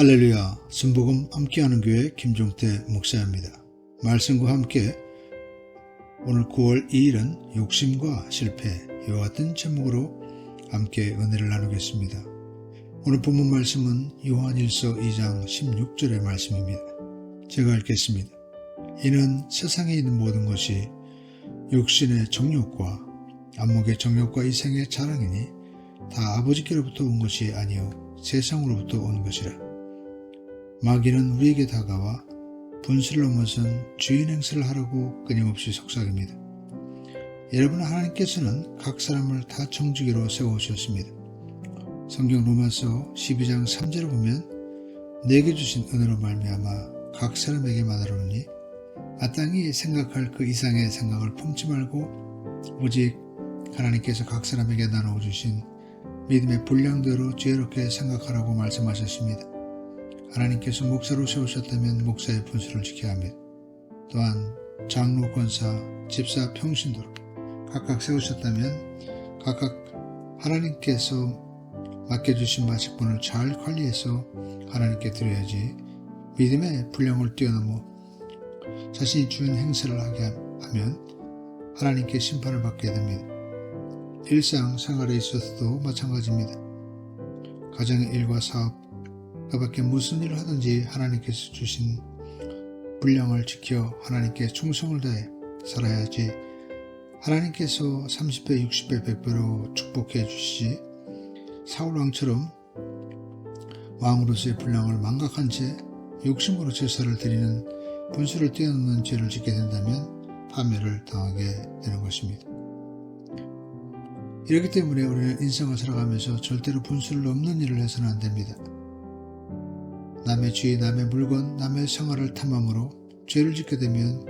할렐루야, 순복음 함께하는 교회 김종태 목사입니다. 말씀과 함께 오늘 9월 2일은 욕심과 실패 이와 같은 제목으로 함께 은혜를 나누겠습니다. 오늘 본문 말씀은 요한일서 2장 16절의 말씀입니다. 제가 읽겠습니다. 이는 세상에 있는 모든 것이 육신의 정욕과 안목의 정욕과 이생의 자랑이니 다 아버지께로부터 온 것이 아니요 세상으로부터 온 것이라. 마귀는 우리에게 다가와 분수를 넘어선 주인 행세를 하라고 끊임없이 속삭입니다. 여러분 하나님께서는 각 사람을 다 정직으로 세워주셨습니다. 성경 로마서 12장 3절을 보면 내게 주신 은혜로 말미암아 각 사람에게 말하노니 마땅히 생각할 그 이상의 생각을 품지 말고 오직 하나님께서 각 사람에게 나누어 주신 믿음의 분량대로 지혜롭게 생각하라고 말씀하셨습니다. 하나님께서 목사로 세우셨다면 목사의 분수를 지켜야 합니다. 또한 장로, 권사, 집사, 평신도로 각각 세우셨다면 각각 하나님께서 맡겨주신 마식분을 잘 관리해서 하나님께 드려야지 믿음의 분량을 뛰어넘어 자신이 주인 행세를 하게 하면 하나님께 심판을 받게 됩니다. 일상 생활에 있어서도 마찬가지입니다. 가정의 일과 사업, 그 밖에 무슨 일을 하든지 하나님께서 주신 분량을 지켜 하나님께 충성을 다해 살아야지 하나님께서 30배, 60배, 100배로 축복해 주시지 사울왕처럼 왕으로서의 분량을 망각한 채 욕심으로 제사를 드리는 분수를 뛰어넘는 죄를 짓게 된다면 파멸을 당하게 되는 것입니다. 이렇기 때문에 우리는 인생을 살아가면서 절대로 분수를 넘는 일을 해서는 안 됩니다. 남의 주의, 남의 물건, 남의 생활을 탐함으로 죄를 짓게 되면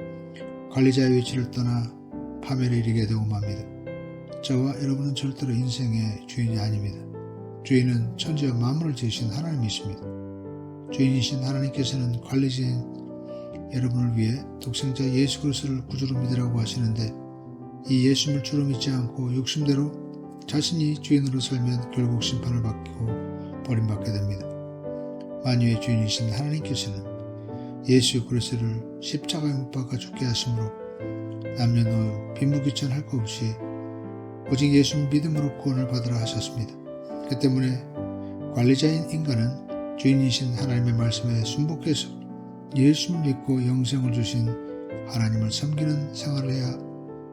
관리자의 위치를 떠나 파멸에 이르게 되고 맙니다. 저와 여러분은 절대로 인생의 주인이 아닙니다. 주인은 천지와 만물을 지으신 하나님이십니다. 주인이신 하나님께서는 관리자인 여러분을 위해 독생자 예수 그리스도를 구주로 믿으라고 하시는데 이 예수를 주로 믿지 않고 욕심대로 자신이 주인으로 살면 결국 심판을 받고 버림받게 됩니다. 만유의 주인이신 하나님께서는 예수 그리스도를 십자가에 못 박아 죽게 하심으로 남녀노소 빈부귀천 할 것 없이 오직 예수 믿음으로 구원을 받으라 하셨습니다. 그 때문에 관리자인 인간은 주인이신 하나님의 말씀에 순복해서 예수를 믿고 영생을 주신 하나님을 섬기는 생활을 해야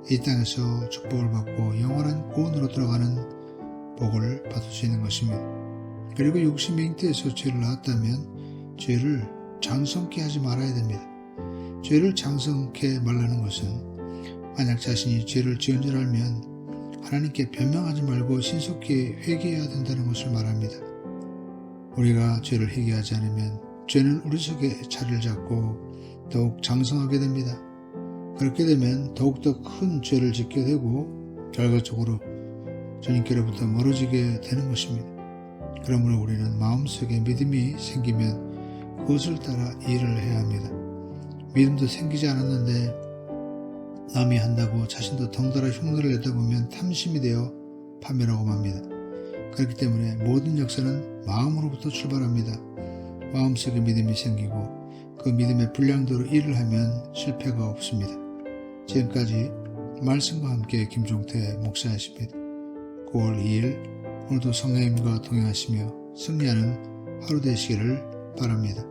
이 땅에서 축복을 받고 영원한 구원으로 들어가는 복을 받을 수 있는 것입니다. 그리고 욕심의 잉태에서 죄를 낳았다면 죄를 장성케 하지 말아야 됩니다. 죄를 장성케 말라는 것은 만약 자신이 죄를 지은 줄 알면 하나님께 변명하지 말고 신속히 회개해야 된다는 것을 말합니다. 우리가 죄를 회개하지 않으면 죄는 우리 속에 자리를 잡고 더욱 장성하게 됩니다. 그렇게 되면 더욱더 큰 죄를 짓게 되고 결과적으로 주님께로부터 멀어지게 되는 것입니다. 그러므로 우리는 마음속에 믿음이 생기면 그것을 따라 일을 해야 합니다. 믿음도 생기지 않았는데 남이 한다고 자신도 덩달아 흉내를 내다 보면 탐심이 되어 파멸하고 맙니다. 그렇기 때문에 모든 역사는 마음으로부터 출발합니다. 마음속에 믿음이 생기고 그 믿음의 분량대로 일을 하면 실패가 없습니다. 지금까지 말씀과 함께 김종태 목사였습니다. 9월 2일 오늘도 성령님과 동행하시며 승리하는 하루 되시기를 바랍니다.